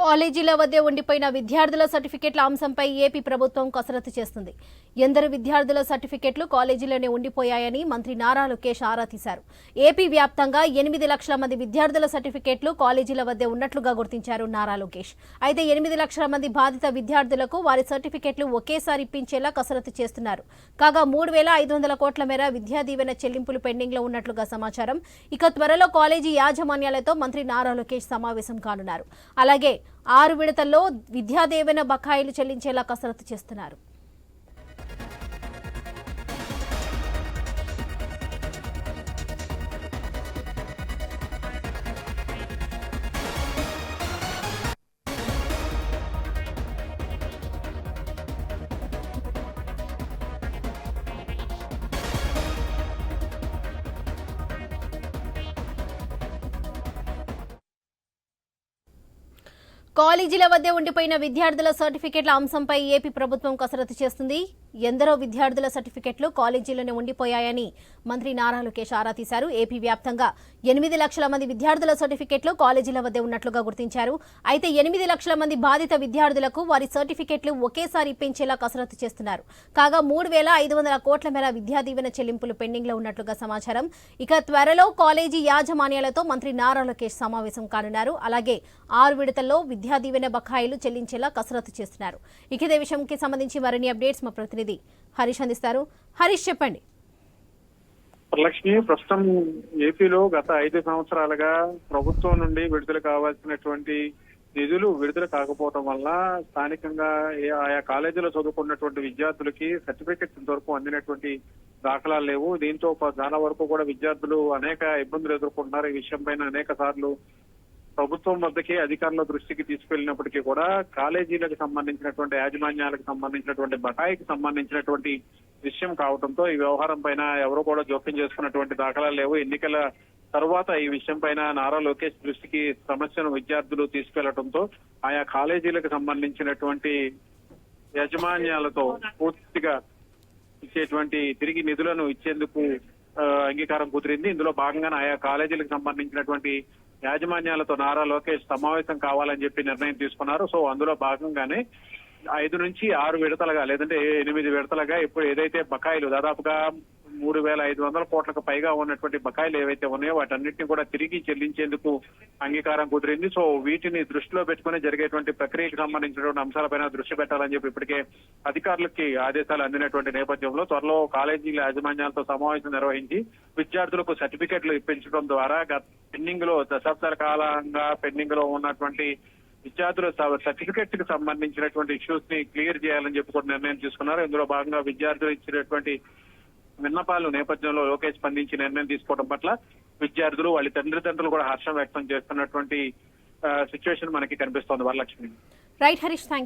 కాలేజీల వద్దే ఉండిపోయిన విద్యార్థుల సర్టిఫికెట్ల అంశంపై ఏపీ ప్రభుత్వం కసరత్తు చేస్తుంది. ఎందరు విద్యార్థుల సర్టిఫికెట్లు కాలేజీలోనే ఉండిపోయాయని మంత్రి నారా లోకేష్ ఆరా తీశారు. ఏపీ వ్యాప్తంగా ఎనిమిది లక్షల మంది విద్యార్థుల సర్టిఫికెట్లు కాలేజీల వద్దే ఉన్నట్లుగా గుర్తించారు నారా లోకేష్. అయితే ఎనిమిది లక్షల మంది బాధిత విద్యార్థులకు వారి సర్టిఫికెట్లు ఒకేసారి ఇప్పించేలా కసరత్తు చేస్తున్నారు. కాగా మూడు వేల ఐదు వందల కోట్ల మేర విద్యా దీవెన చెల్లింపులు పెండింగ్లో ఉన్నట్లుగా సమాచారం. ఇక త్వరలో కాలేజీ యాజమాన్యాలతో మంత్రి నారా లోకేష్ సమావేశం కానున్నారు. అలాగే ఆరు విడతల్లో విద్యాదేవన బకాయిలు చెల్లించేలా కసరత్తు చేస్తున్నారు. కాలేజీల వద్దే ఉండిపోయిన విద్యార్థుల సర్టిఫికెట్ల అంశంపై ఏపీ ప్రభుత్వం కసరత్తు చేస్తుంది. ఎందరో విద్యార్థుల సర్టిఫికెట్లు కాలేజీలోనే ఉండిపోయాయని మంత్రి నారా లోకేష్ ఆరా తీశారు. ఏపీ వ్యాప్తంగా ఎనిమిది లక్షల మంది విద్యార్థుల సర్టిఫికెట్లు కాలేజీల వద్దే ఉన్నట్లుగా గుర్తించారు. అయితే ఎనిమిది లక్షల మంది బాధిత విద్యార్థులకు వారి సర్టిఫికెట్లు ఒకేసారి ఇప్పించేలా కసరత్తు చేస్తున్నారు. కాగా మూడు వేల ఐదు వందల కోట్ల మేర విద్యా దీవెన చెల్లింపులు పెండింగ్లో ఉన్నట్లుగా సమాచారం. ఇక త్వరలో కాలేజీ యాజమాన్యాలతో మంత్రి నారా లోకేష్ సమావేశం కానున్నారు. అలాగే ఆరు విడతల్లో విద్య దీవెన బకాయిలు చెల్లించేలా కసరత్తు చేస్తున్నారు. ఇక ఇదే విషయంకి సంబంధించి మరిన్ని అప్డేట్స్ మా ప్రతినిధి హరీష్ అందిస్తారు. హరీష్ చెప్పండి. లక్ష్మి ప్రస్తుతం ఏపీలో గత ఐదు సంవత్సరాలుగా ప్రభుత్వం నుండి విడుదల కావాల్సినటువంటి నిధులు విడుదల కాకపోవడం వల్ల స్థానికంగా ఆయా కాలేజీలో చదువుకున్నటువంటి విద్యార్థులకి సర్టిఫికెట్స్ ఇంతవరకు అందినటువంటి దాఖలాలు లేవు. దీంతో చాలా వరకు కూడా విద్యార్థులు అనేక ఇబ్బందులు ఎదుర్కొంటున్నారు. ఈ విషయం పైన అనేక సార్లు ప్రభుత్వం వద్దకే అధికారుల దృష్టికి తీసుకెళ్ళినప్పటికీ కూడా కాలేజీలకు సంబంధించినటువంటి యాజమాన్యాలకు సంబంధించినటువంటి బకాయికి సంబంధించినటువంటి విషయం కావడంతో ఈ వ్యవహారం పైన ఎవరు కూడా జోక్యం చేసుకున్నటువంటి దాఖలాలు లేవు. ఎన్నికల తర్వాత ఈ విషయం పైన నారా లోకేష్ దృష్టికి సమస్యను విద్యార్థులు తీసుకెళ్ళడంతో ఆయా కాలేజీలకు సంబంధించినటువంటి యాజమాన్యాలతో పూర్తిగా ఇచ్చేటువంటి తిరిగి నిధులను ఇచ్చేందుకు అంగీకారం కుదిరింది. ఇందులో భాగంగా ఆయా కాలేజీలకు సంబంధించినటువంటి యాజమాన్యాలతో నారా లోకేష్ సమావేశం కావాలని చెప్పి నిర్ణయం తీసుకున్నారు. సో అందులో భాగంగానే ఐదు నుంచి ఆరు విడతలుగా లేదంటే ఎనిమిది విడతలుగా ఇప్పుడు ఏదైతే బకాయిలు దాదాపుగా మూడు వేల ఐదు వందల కోట్లకు పైగా ఉన్నటువంటి బకాయిలు ఏవైతే ఉన్నాయో వాటన్నిటిని కూడా తిరిగి చెల్లించేందుకు అంగీకారం కుదిరింది. సో వీటిని దృష్టిలో పెట్టుకుని జరిగేటువంటి ప్రక్రియకు సంబంధించినటువంటి అంశాలపైన దృష్టి పెట్టాలని చెప్పి ఇప్పటికే అధికారులకి ఆదేశాలు అందినటువంటి నేపథ్యంలో త్వరలో కాలేజీల యాజమాన్యాలతో సమావేశం నిర్వహించి విద్యార్థులకు సర్టిఫికెట్లు ఇప్పించడం ద్వారా గత పెండింగ్లో దశాబ్దాల కాలంగా పెండింగ్లో ఉన్నటువంటి విద్యార్థుల సర్టిఫికెట్కి సంబంధించినటువంటి ఇష్యూస్ని క్లియర్ చేయాలని చెప్పి కూడా నిర్ణయం తీసుకున్నారు. ఇందులో భాగంగా విద్యార్థులు ఇచ్చినటువంటి విన్నపాలు నేపథ్యంలో లోకేష్ స్పందించి నిర్ణయం తీసుకోవడం పట్ల విద్యార్థులు వాళ్ళ తల్లిదండ్రులు కూడా హర్షం వ్యక్తం చేస్తున్నటువంటి సిచ్యువేషన్ మనకి కనిపిస్తోంది. వరలక్ష్మి. Right Harish thank